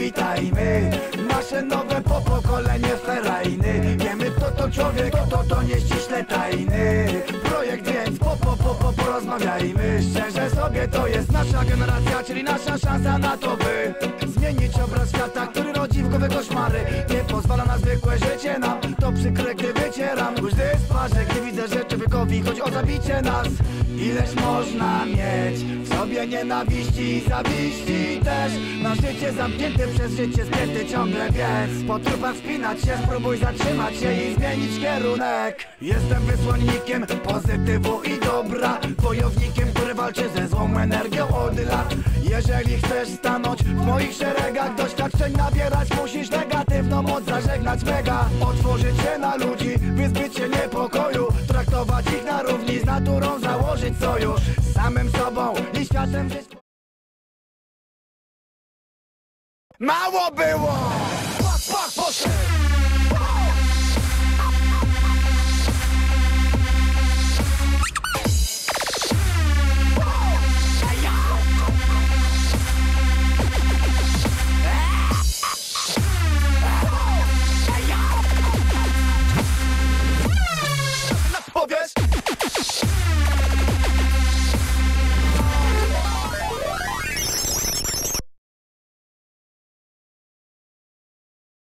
witajmy Nasze nowe popokolenie ferajny. Wiemy kto to człowiek, kto to, to nieściśle tajny. Projekt więc po, po, po, po, porozmawiajmy. Szczerze sobie to jest nasza generacja, czyli nasza szansa na to by Zmienić obraz świata, który rodzi w głowie koszmary. Nie pozwala na zwykłe życie nam. To przykre, gdy wycieram Łzy z twarzy, gdy widzę, że człowiekowi chodzi o zabicie nas Ileż można mieć sobie nienawiści i zawiści też. Na życie zamknięte przez życie spięty ciągle biec Po trupach spinać się, spróbuj zatrzymać się i zmienić kierunek. Jestem wysłannikiem pozytywu i dobra Wojownikiem, który walczy ze złą energią od lat. Jeżeli chcesz stanąć w moich szeregach Doświadczeń nabierać musisz negatywną moc zażegnać mega. Otworzyć się na ludzi, wyzbyć się założyć sojusz Z samym sobą i światem Mało było! Pak, pak, poszedł!